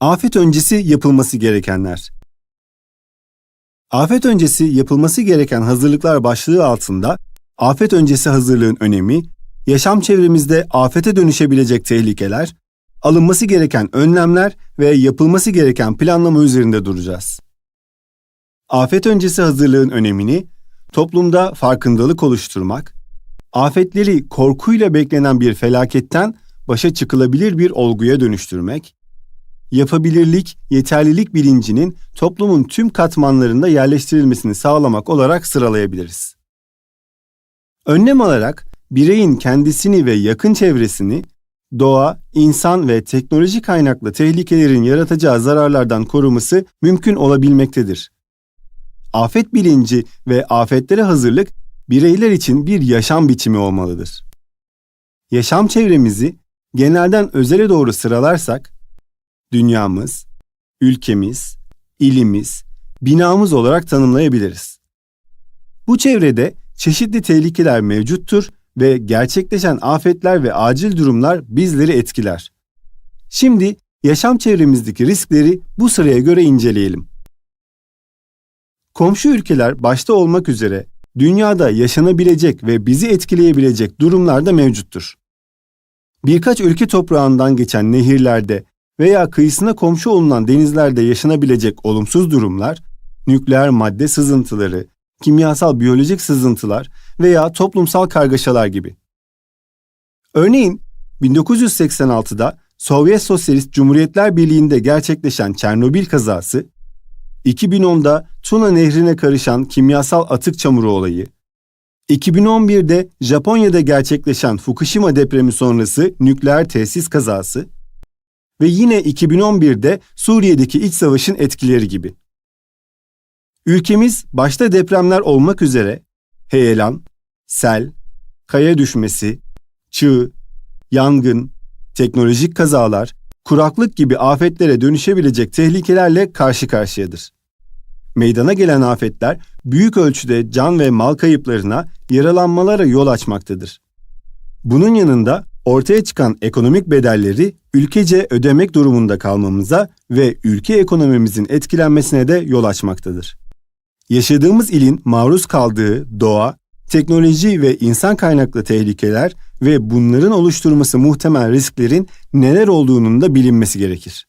Afet öncesi yapılması gerekenler. Afet öncesi yapılması gereken hazırlıklar başlığı altında afet öncesi hazırlığın önemi, yaşam çevremizde afete dönüşebilecek tehlikeler, alınması gereken önlemler ve yapılması gereken planlama üzerinde duracağız. Afet öncesi hazırlığın önemini toplumda farkındalık oluşturmak, afetleri korkuyla beklenen bir felaketten başa çıkılabilir bir olguya dönüştürmek, yapabilirlik, yeterlilik bilincinin toplumun tüm katmanlarında yerleştirilmesini sağlamak olarak sıralayabiliriz. Önlem alarak bireyin kendisini ve yakın çevresini doğa, insan ve teknoloji kaynaklı tehlikelerin yaratacağı zararlardan koruması mümkün olabilmektedir. Afet bilinci ve afetlere hazırlık bireyler için bir yaşam biçimi olmalıdır. Yaşam çevremizi genelden özele doğru sıralarsak dünyamız, ülkemiz, ilimiz, binamız olarak tanımlayabiliriz. Bu çevrede çeşitli tehlikeler mevcuttur ve gerçekleşen afetler ve acil durumlar bizleri etkiler. Şimdi yaşam çevremizdeki riskleri bu sıraya göre inceleyelim. Komşu ülkeler başta olmak üzere dünyada yaşanabilecek ve bizi etkileyebilecek durumlar da mevcuttur. Birkaç ülke toprağından geçen nehirlerde veya kıyısına komşu olunan denizlerde yaşanabilecek olumsuz durumlar, nükleer madde sızıntıları, kimyasal biyolojik sızıntılar veya toplumsal kargaşalar gibi. Örneğin 1986'da Sovyet Sosyalist Cumhuriyetler Birliği'nde gerçekleşen Çernobil kazası, 2010'da Tuna Nehri'ne karışan kimyasal atık çamuru olayı, 2011'de Japonya'da gerçekleşen Fukushima depremi sonrası nükleer tesis kazası ve yine 2011'de Suriye'deki iç savaşın etkileri gibi. Ülkemiz başta depremler olmak üzere heyelan, sel, kaya düşmesi, çığ, yangın, teknolojik kazalar, kuraklık gibi afetlere dönüşebilecek tehlikelerle karşı karşıyadır. Meydana gelen afetler büyük ölçüde can ve mal kayıplarına, yaralanmalara yol açmaktadır. Bunun yanında ortaya çıkan ekonomik bedelleri ülkece ödemek durumunda kalmamıza ve ülke ekonomimizin etkilenmesine de yol açmaktadır. Yaşadığımız ilin maruz kaldığı doğa, teknoloji ve insan kaynaklı tehlikeler ve bunların oluşturması muhtemel risklerin neler olduğunun da bilinmesi gerekir.